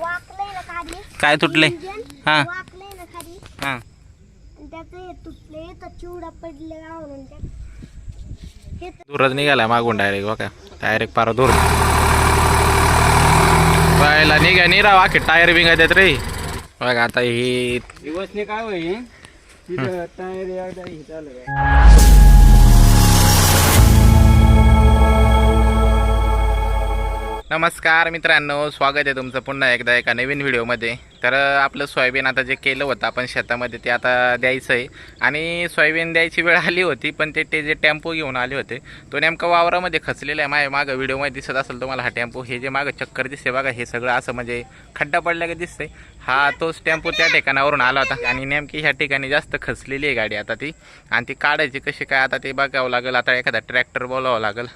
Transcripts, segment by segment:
वाकलंय ना खाली. काय तुटले? हा. वाकलंय ना खाली. हा. आणि त्याचं हे तुटले तर चिवडा पडले म्हणून त्या हे तर- दूरच निघाला मागून डायरेक्ट बघा. डायरेक्ट पारा दूर पाहायला निघा निरा वाके टायर बिंगा देत रे. बघा आता ही दिवसने काय होईल? टायर एकदा नमस्कार मित्रांनो स्वागत आहे तुमचं पुन्हा एकदा एका नवीन व्हिडिओमध्ये. तर आपलं सोयाबीन आता जे केलं होतं आपण शेतामध्ये ते आता द्यायचं आहे. आणि सोयाबीन द्यायची वेळ आली होती पण ते ते जे टेम्पो घेऊन आले होते तो नेमका वावरामध्ये खचलेला आहे. माझ्या मागं व्हिडिओमध्ये दिसत असेल तुम्हाला हा टेम्पो. हे जे मागं चक्कर दिसते बघा हे सगळं असं म्हणजे खड्डा पडल्या दिसतंय. हा तोच टेम्पो त्या ठिकाणावरून आला होता. आणि नेमकी ह्या ठिकाणी जास्त खचलेली आहे गाडी आता ती. आणि ती काढायची कशी काय आता ते बघावं लागेल. आता एखादा ट्रॅक्टर बोलावं लागेल.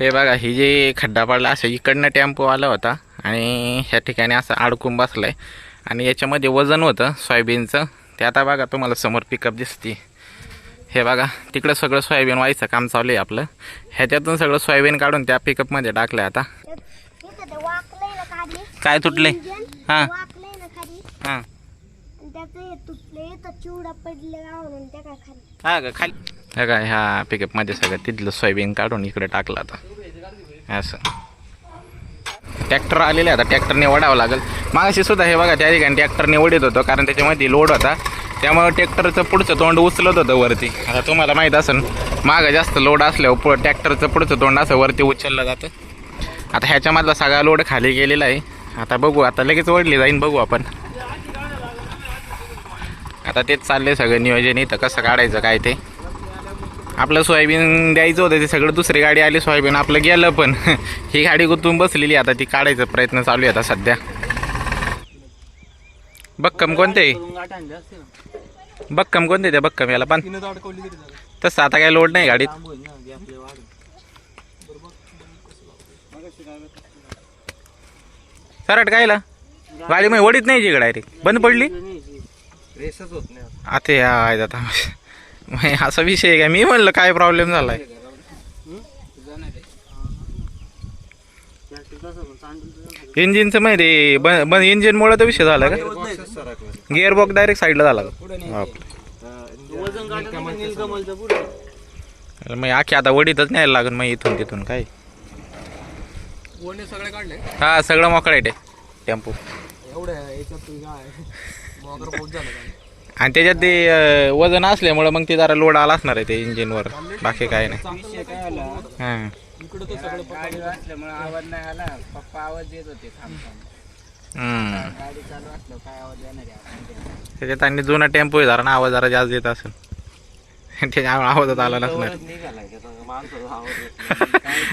हे बघा ही जे खड्डा पडला असं इकडनं टेम्पो आला होता. आणि ह्या ठिकाणी असं अडकून बसलाय. आणि याच्यामध्ये वजन होतं सोयाबीनचं. ते आता बघा तुम्हाला समोर पिकअप दिसते. हे बघा तिकडं सगळं सोयाबीन व्हायचं काम चालू आहे आपलं. ह्याच्यातून सगळं सोयाबीन काढून त्या पिकअपमध्ये टाकलं आता. काय तुटले हा. हां. हे हा का खाली. हे काय ह्या पिकअपमध्ये सगळं तिथलं सोयाबीन काढून इकडे टाकलं आता. असं. ट्रॅक्टर आलेले आता ट्रॅक्टरने ओढावं लागेल. मागाशी सुद्धा हे बघा त्या ठिकाणी ट्रॅक्टरने ओढीत होतं कारण त्याच्यामध्ये लोड होता. त्यामुळे ट्रॅक्टरचं पुढचं तोंड उचलत होतं वरती. आता तुम्हाला माहीत असेल मागं जास्त लोड असल्यावर पुढं ट्रॅक्टरचं पुढचं तोंड असं वरती उचललं जातं. आता ह्याच्यामधला सगळा लोड खाली गेलेला आहे. आता बघू आता लगेच ओढली जाईन बघू आपण. आता तेच चाललंय सगळं नियोजन. इथं कसं काढायचं काय ते. आपलं सोयाबीन द्यायचं होतं ते सगळं दुसरी गाडी आली सोयाबीन आपलं गेलं पण. ही गाडी गुंतून बसलेली आता ती काढायचा प्रयत्न चालू आहे आता सध्या. बक्कम कोणते? बक्कम कोणते ते बक्कम याला पण? तसं आता काही लोड नाही गाडीत. सरट कायला गाडी मग ओढीत नाही जी डायरेक्ट बंद पडली? आता. या आता नाही असा विषय आहे मी म्हणलं काय प्रॉब्लेम झालाय. इंजिनचं माहिती बंद इंजिनमुळे तर विषय झाला का? गिअर बॉक्स डायरेक्ट साईडला झाला का? मग आखी आता वडीतच न्यायला लागेल मग इथून तिथून काय? हा सगळं मोकळं आहे टेम्पो. एवढ्या आणि त्याच्यात ते अं, वजन असल्यामुळं मग ते जरा लोड आला असणार आहे ते इंजिनवर. बाकी काय नाही. विषय काय आला हां. गाडी असल्यामुळे आवाज नाही आला पप्पा आवाज देत होते हम्म. गाडी चालू असल्यावर काय आवाज येणार आहे त्याच्यात आणि जुना टेम्पो आहे जरा ना आवाज जरा जास्त देत असेल. त्याच्यामुळे आवाजात आला नसणार.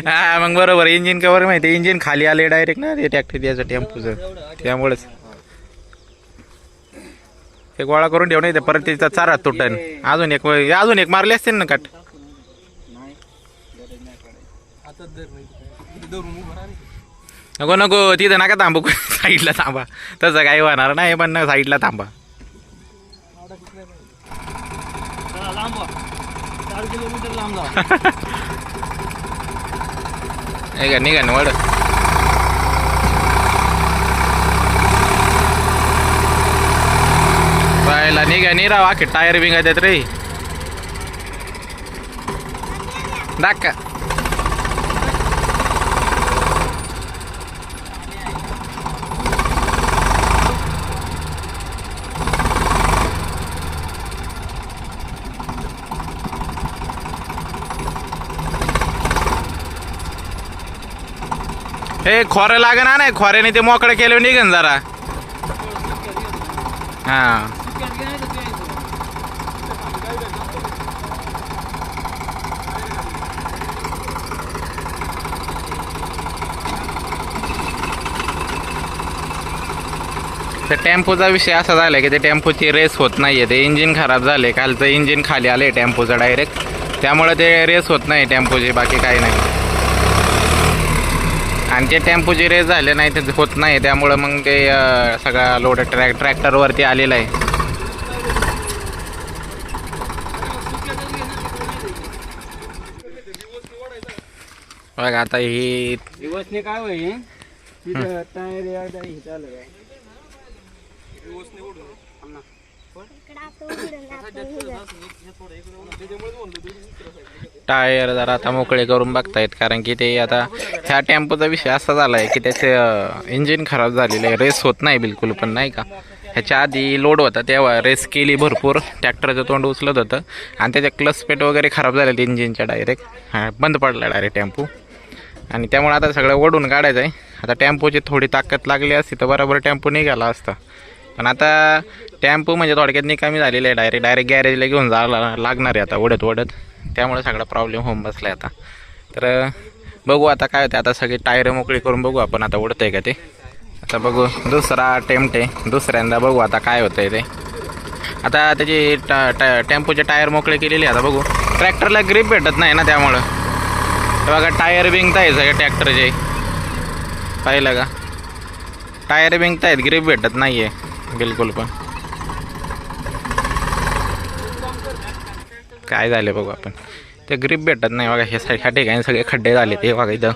हा मग बरोबर. इंजिन कवर माहिती इंजिन खाली आले डायरेक्ट ना ते ट्रॅक्टर त्याचं टेम्पोचं. त्यामुळेच. ते गोळा करून ठेवून येते परत त्याचा चारा तुटन. अजून एक अजून एक मारले असतील ना कट. नको नको तिथं नका थांबू. साईडला थांबा. तसं काही होणार नाही पण ना साईडला थांबा. चला, लांब व्हा. चार किलोमीटर नि जा हे टायर बिंगा देत रे. दाखा हे खोरं लागेल ना नाही खोऱ्याने ते मोकळं केलं निघन जरा. हा. तर टेम्पोचा विषय असा झाला की ते टेम्पोची रेस होत नाही आहे ते इंजिन खराब झाले कालचं इंजिन खाली आलं आहे टेम्पोचं डायरेक्ट त्यामुळे ते रेस होत नाही टेम्पोची बाकी काही नाही. आणि ते टेम्पोची रेस झाले नाही ते होत नाही. त्यामुळं मग ते सगळा लोड ट्रॅक ट्रॅक्टरवरती आलेला आहे. बघा आता ही दिवसने काय होईल टायर हे जरा आता मोकळे करून बघतायत कारण की ते आता ह्या टेम्पोचा विषय असा झाला आहे की त्याचे इंजिन खराब झालेलं आहे. रेस होत नाही बिलकुल पण नाही का? ह्याच्या आधी लोड होता तेव्हा रेस केली भरपूर. ट्रॅक्टरचं तोंड उचलत होतं. आणि त्याच्या क्लच पेट वगैरे खराब झालेले इंजिनच्या डायरेक्ट हां बंद पडला डायरेक्ट टेम्पो. आणि त्यामुळे आता सगळं ओढून काढायचं आहे. आता टेम्पोची थोडी ताकद लागली असती तर बरोबर टेम्पो निघाला असता. पण आता टेम्पो म्हणजे थोडक्यात निकामी झालेली आहे. डायरेक्ट डायरेक्ट गॅरेजला घेऊन जायला लागणार आहे आता ओढत ओढत. त्यामुळे सगळा प्रॉब्लेम होऊन बसला आहे आता. तर बघू आता काय होतं आता सगळी टायर मोकळी करून बघू आपण आता उडतंय का ते. आता बघू. दुसरा अटेम्प्ट आहे. दुसऱ्यांदा बघू आता काय होतंय ते. आता त्याची टा टा टेम्पोचे टायर मोकळे केलेले आहे. आता बघू. ट्रॅक्टरला ग्रीप भेटत नाही ना त्यामुळं. बघा टायर बिंगताय सगळे ट्रॅक्टरचे. पाहिलं का? टायर बिंगतायत ग्रीप भेटत नाही आहे बिलकुल पण. काय झाले बघू आपण. ते ग्रीप भेटत नाही बघा हे सा- ह्या ठिकाणी सगळे खड्डे झाले ते बघा इथं.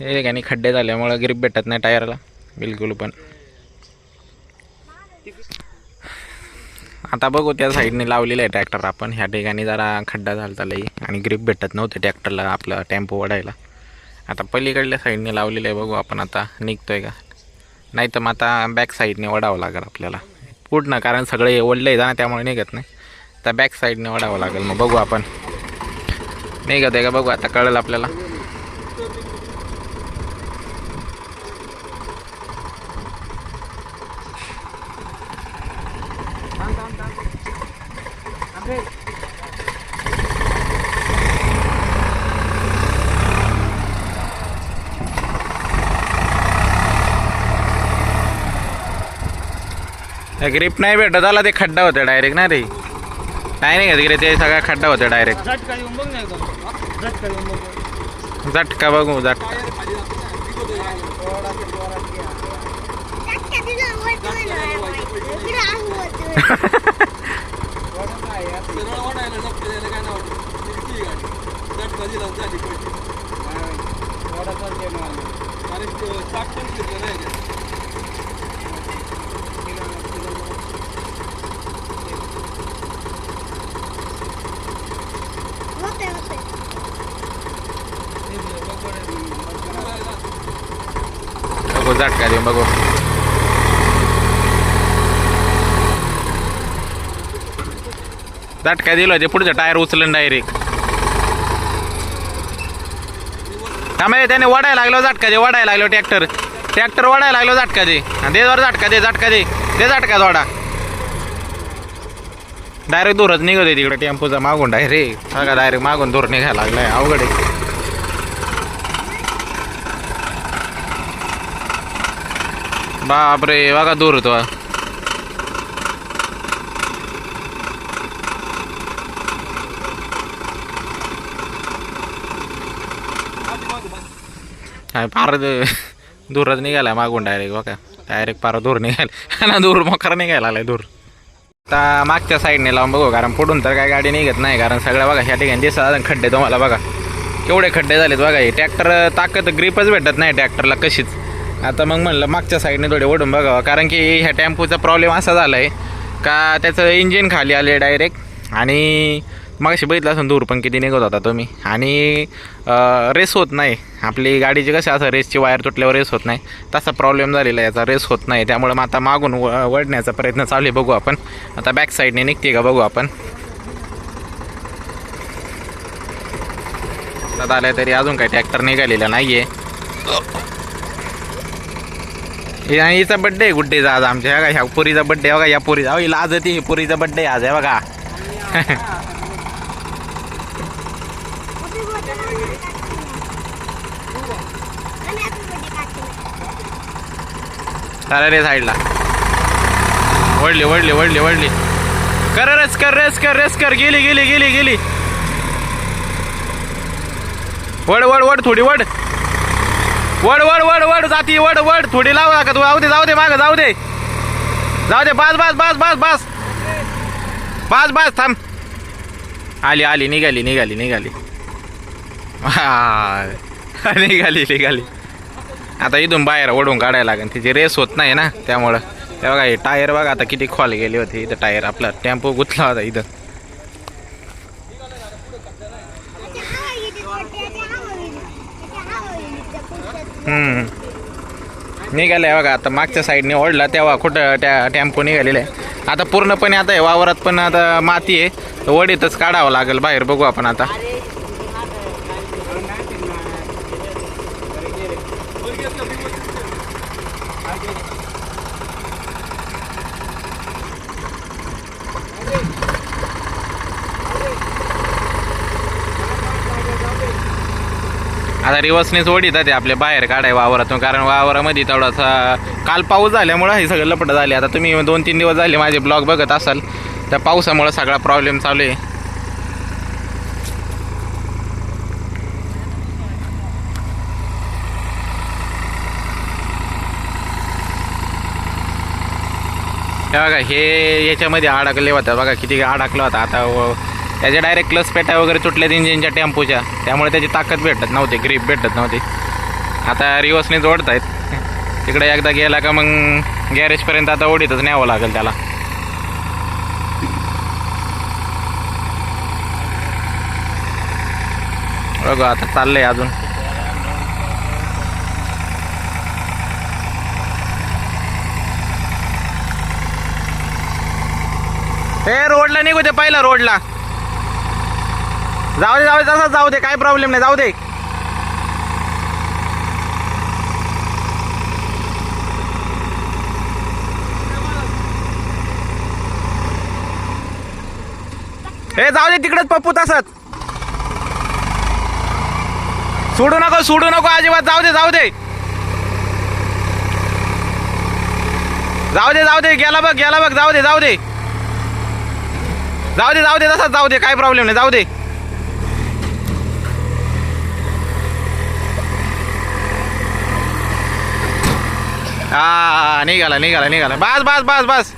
हे ठिकाणी खड्डे झाल्यामुळं ग्रीप भेटत नाही टायरला बिलकुल पण. आता बघू त्या साईडने लावलेलं आहे ट्रॅक्टर आपण. ह्या ठिकाणी जरा खड्डा झाला लई आणि ग्रीप भेटत नव्हते ट्रॅक्टरला आपला टेम्पो ओढायला आता पलीकडल्या साईडने लावलेलं आहे बघू आपण आता. निघतोय का? नाही तर मग आता बॅक साईडने ओढावं लागेल आपल्याला. पूर्ण कारण सगळे ओढलं आहे ना त्यामुळे निघत नाही. तर बॅक साईडने ओढावं लागेल मग बघू आपण. निघत आहे का? बघू आता कळेल आपल्याला. ग्रीप नाही भेटत आला ते खड्डा होते डायरेक्ट ना रे। नाही नाही तिकडे ते सगळा खड्डा होते डायरेक्ट झटका येऊन बघ ना एकदम झटका येऊन बघ झटका बघू झटका टाक्या तिला वरती वळलं बाई. इकडं अंग वरती. होतंय, होतंय. बघू झटका देऊ बघू झटका दिलं ते पुढचं टायर उचलून डायरेक्ट त्यामुळे त्याने वडायला लागलो झटका दे वडायला लागलो ट्रॅक्टर. ट्रॅक्टर वडायला लागलो झटका दे. आणि दे वर झटका दे झटका दे. दे झटका थोडा डायरेक्ट दूरच निघत तिकडे टेम्पोचा मागून डायरेक्ट बघा डायरेक्ट मागून दूर निघायला लागलाय अवघड आहे. बापरे बघा दूर होतो काय फार द- दूरच निघाला मागून डायरेक्ट बघा. डायरेक्ट फार दूर निघाला. ना दूर मोकर निघायला आलाय दूर आता मागच्या साईडने लावून बघू कारण पुढून तर काय गाडी निघत नाही कारण सगळ्या बघा ह्या ठिकाणी दिसतात खड्डे तुम्हाला बघा. केवढे खड्डे झालेत बघा हे. ट्रॅक्टर ताकद ग्रीपच भेटत नाही ट्रॅक्टरला कशीच. आता मग म्हणलं मागच्या साईडने थोडे ओढून बघावं कारण की ह्या टेम्पोचा प्रॉब्लेम असा झाला आहे का त्याचं इंजिन खाली आले डायरेक्ट आणि मगाशी बघितला बघितलं असं दूर पण किती निघत होता तुम्ही. आणि रेस होत नाही. आपली गाडीची कशी असं रेसची वायर तुटल्यावर रेस होत नाही. तसा प्रॉब्लेम झालेला आहे याचा. रेस होत नाही. त्यामुळे मग आता मागून व वळण्याचा प्रयत्न चालू आहे. बघू आपण. आता बॅक साईडने निघते का बघू आपण. आता आलं तरी अजून काही ट्रॅक्टर निघालेला नाही आहे हिचा बड्डे आहे गुड्डेचा आज आमच्या. बघा ह्या पुरीचा बड्डे बघा. या पुरीचा अहो हिला आज ती पुरीचा बड्डे आज. आहे बघा. Happy रे साईडला. वडली वडली वडली वडली कर रेस कर रेस कर रेस कर. गेली गेली गेली गेली. वड वड वड थोडी वड. वड वड वड वड जाती वड वड. थोडी लाव का तू जाऊ दे जाऊ दे माग जाऊ दे. जाऊ दे बस बस बस बस बस. बस बस थांब. आली आली निघाली निघाली निघाली. हा. निघाली निघाली. आता इथून बाहेर ओढून काढायला लागेल. तिची रेस होत नाही ना त्यामुळं. ते बघा हे टायर बघा आता किती खोल गेली होती. इथं टायर आपला टेम्पो गुतला होता इथं. हम्म. निघाले बघा आता मागच्या साईडने ओढला तेव्हा कुठं त्या टेम्पो निघालेला आहे. आता पूर्णपणे आता वावरात पण आता माती आहे. वडीतच काढावं लागेल बाहेर बघू आपण आता. आता रिवर्सनेच ओढीत ते आपल्या बाहेर काढाय वावरातून कारण वावरामध्ये थोडासा काल पाऊस झाल्यामुळं हे सगळं लपट झाले. आता तुम्ही दोन तीन दिवस झाले माझे ब्लॉग बघत असाल त्या पावसामुळं सगळा प्रॉब्लेम चालू आहे. बघा हे याच्यामध्ये अडकले होतं. बघा किती अडकलं होतं. आता त्याच्या डायरेक्ट क्लस पेट्या वगैरे तुटल्यात इंजिनच्या टेम्पोच्या. त्यामुळे त्याची ताकद भेटत नव्हती ग्रीप भेटत नव्हती. आता रिवर्सने जोडत आहेत तिकडे एकदा गेला का मग गॅरेजपर्यंत आता ओढीतच न्यावं लागेल त्याला. बघू आता चाललंय अजून. हे रोडला निघू ते पहिला रोडला जाऊ दे जाऊ दे तसंच जाऊ दे काय प्रॉब्लेम नाही जाऊ दे हे जाऊ दे तिकडेच पप्पू तसंच सोडू नको सोडू नको अजिबात जाऊ दे जाऊ दे जाऊ दे जाऊ दे गेला बघ गेला बघ जाऊ दे जाऊ दे जाऊ दे जाऊ दे तसाच जाऊ दे काय प्रॉब्लेम नाही जाऊ दे हा निघाला निघाला निघाला. बस बस बस बस.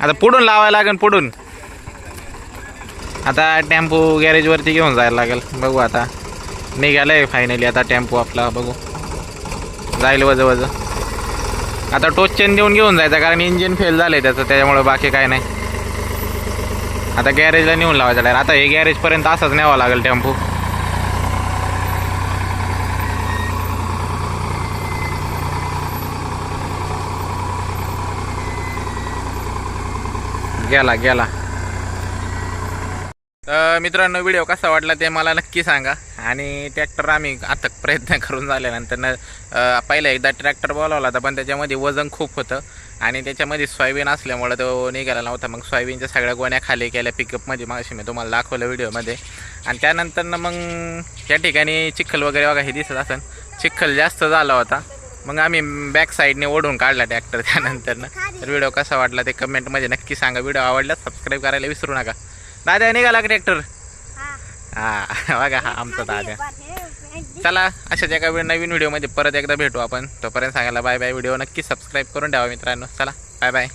आता पुढून लावायला लागेल पुढून. आता टेम्पो गॅरेजवरती घेऊन जायला लागेल. बघू आता. निघालंय फायनली आता टेम्पो आपला बघू. जाईल वज वज. आता टोचेन देऊन घेऊन जायचं कारण इंजिन फेल झालं आहे त्याचं त्याच्यामुळं बाकी काय नाही. आता गॅरेजला नेऊन लावायचं डायरेक्ट आता हे गॅरेजपर्यंत असंच न्यावं लागेल टेम्पो. गेला गेला. तर मित्रांनो व्हिडिओ कसा वाटला ते मला नक्की सांगा. आणि ट्रॅक्टर आम्ही आता प्रयत्न करून झाल्यानंतर पहिला एकदा ट्रॅक्टर बोलावला होता पण त्याच्यामध्ये वजन खूप होतं. आणि त्याच्यामध्ये सोयाबीन असल्यामुळं तो निघाला नव्हता. मग सोयाबीनच्या सगळ्या गोण्या खाली केल्या पिकअपमध्ये मग मी तुम्हाला दाखवलं व्हिडिओमध्ये आणि त्यानंतर मग त्या ठिकाणी चिखल वगैरे बघा हे दिसत असेल चिखल जास्त झाला होता. मग आम्ही बॅक साईडने ओढून काढला ट्रॅक्टर त्यानंतरनं तर व्हिडिओ कसा वाटला ते कमेंटमध्ये नक्की सांगा. व्हिडिओ आवडला सबस्क्राईब करायला विसरू नका. दादा निघाला का ट्रॅक्टर हा. हा बघा हा आमचा दादा चला अशाच एका वेळ नवीन व्हिडिओमध्ये परत एकदा भेटू आपण. तोपर्यंत सांगायला बाय बाय व्हिडिओ नक्की सबस्क्राईब करून ठेवा मित्रांनो. चला बाय बाय